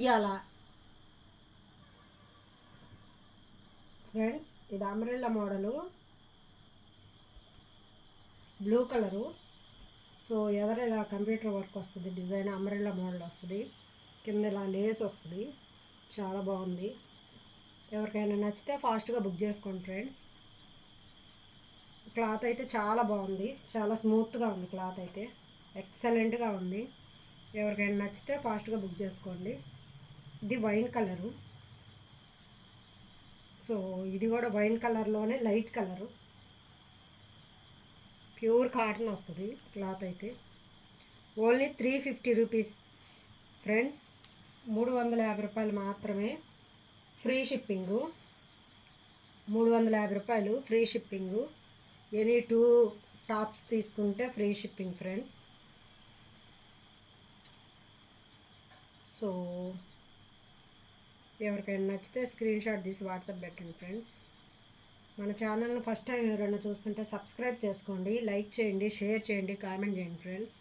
ఇయ్యాలా? ఫ్రెండ్స్ ఇది umbrella model. Blue colour so ఎదర ఇలా కంప్యూటర్ వర్క్ వస్తుంది డిజైన్ అంబ్రెల్లా మోడల్ వస్తుంది. కింద ఇలా లేస్ వస్తుంది. చాలా బాగుంది. ఎవరికైనా నచ్చితే ఫాస్ట్గా బుక్ చేసుకోండి ఫ్రెండ్స్ క్లాత్ అయితే చాలా బాగుంది. చాలా స్మూత్గా ఉంది క్లాత్ అయితే. ఎక్సలెంట్గా ఉంది. ఎవరికైనా నచ్చితే ఫాస్ట్గా బుక్ చేసుకోండి. ఇది వైన్ కలరు. సో ఇది కూడా వైన్ కలర్లోనే లైట్ కలరు. ప్యూర్ కాటన్ వస్తుంది క్లాత్ అయితే. Only three fifty rupees friends. మూడు వందల యాభై రూపాయలు మాత్రమే ఫ్రీ షిప్పింగు. మూడు వందల యాభై రూపాయలు free shipping. Any two tops తీసుకుంటే ఫ్రీ షిప్పింగ్ ఫ్రెండ్స్. సో ఎవరికైనా నచ్చితే స్క్రీన్ షాట్ తీసి వాట్సాప్ పెట్టండి ఫ్రెండ్స్. మన ఛానల్ని ఫస్ట్ టైం ఎవరైనా చూస్తుంటే సబ్స్క్రైబ్ చేసుకోండి లైక్ చేయండి షేర్ చేయండి కామెంట్ చేయండి ఫ్రెండ్స్.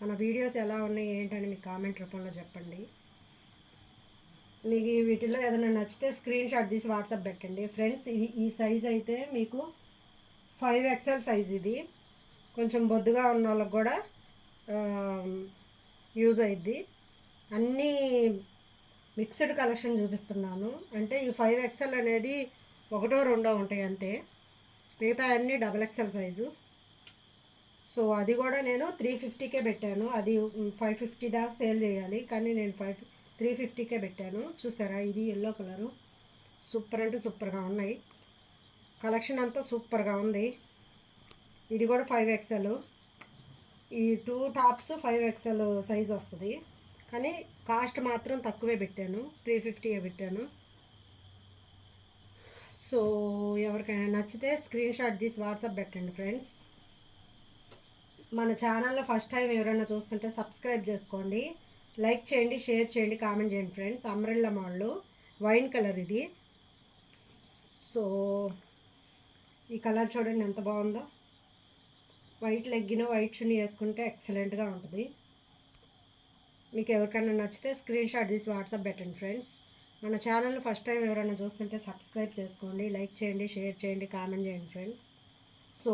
మన వీడియోస్ ఎలా ఉన్నాయి ఏంటని మీ కామెంట్ రూపంలో చెప్పండి. మీకు వీటిలో ఏదైనా నచ్చితే స్క్రీన్ షాట్ తీసి వాట్సాప్ పెట్టండి. ఫ్రెండ్స్ ఇది ఈ సైజ్ అయితే మీకు ఫైవ్ ఎక్సెల్ సైజ్ ఇది. కొంచెం బొద్దుగా ఉన్న వాళ్ళకి కూడా యూజ్ అయ్యిద్ది అన్నీ మిక్స్డ్ కలెక్షన్ చూపిస్తున్నాను. అంటే ఈ ఫైవ్ ఎక్సెల్ అనేది ఒకటో రెండో ఉంటాయి అంతే. మిగతా అన్నీ డబల్ ఎక్సెల్ సైజు. సో అది కూడా నేను త్రీ ఫిఫ్టీకే పెట్టాను. అది ఫైవ్ ఫిఫ్టీ దాకా సేల్ చేయాలి. కానీ నేను ఫైవ్ త్రీ ఫిఫ్టీకే పెట్టాను. చూసారా? ఇది ఎల్లో కలరు. సూపర్ అంటే సూపర్గా ఉన్నాయి. కలెక్షన్ అంతా సూపర్గా ఉంది. ఇది కూడా ఫైవ్ ఎక్సెల్ ఈ two tops five XL size వస్తుంది. కానీ కాస్ట్ మాత్రం తక్కువే పెట్టాను. త్రీ ఫిఫ్టీయే పెట్టాను. సో ఎవరికైనా నచ్చితే స్క్రీన్ షాట్ తీసి వాట్సాప్ పెట్టండి ఫ్రెండ్స్. మన ఛానల్లో ఫస్ట్ టైం ఎవరైనా చూస్తుంటే సబ్స్క్రైబ్ చేసుకోండి. లైక్ చేయండి షేర్ చేయండి కామెంట్ చేయండి ఫ్రెండ్స్. అమ్రెల్లా మాళ్ళు. వైన్ కలర్ ఇది. సో ఈ కలర్ చూడండి ఎంత బాగుందో. వైట్ లెగ్గిన వైట్ చున్నీ వేసుకుంటే ఎక్సలెంట్గా ఉంటుంది. మీకు ఎవరికైనా నచ్చితే స్క్రీన్ షాట్ తీసి వాట్సాప్ పెట్టండి ఫ్రెండ్స్ మన ఛానల్ ఫస్ట్ టైం ఎవరైనా చూస్తుంటే సబ్స్క్రైబ్ చేసుకోండి లైక్ చేయండి షేర్ చేయండి కామెంట్ చేయండి ఫ్రెండ్స్ సో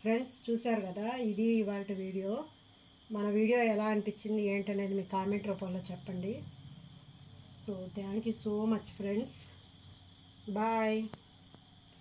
ఫ్రెండ్స్ చూశారు కదా ఇది ఇవాళ వీడియో మన వీడియో ఎలా అనిపించింది ఏంటనేది మీ కామెంట్ రూపంలో చెప్పండి. So thank you so much friends bye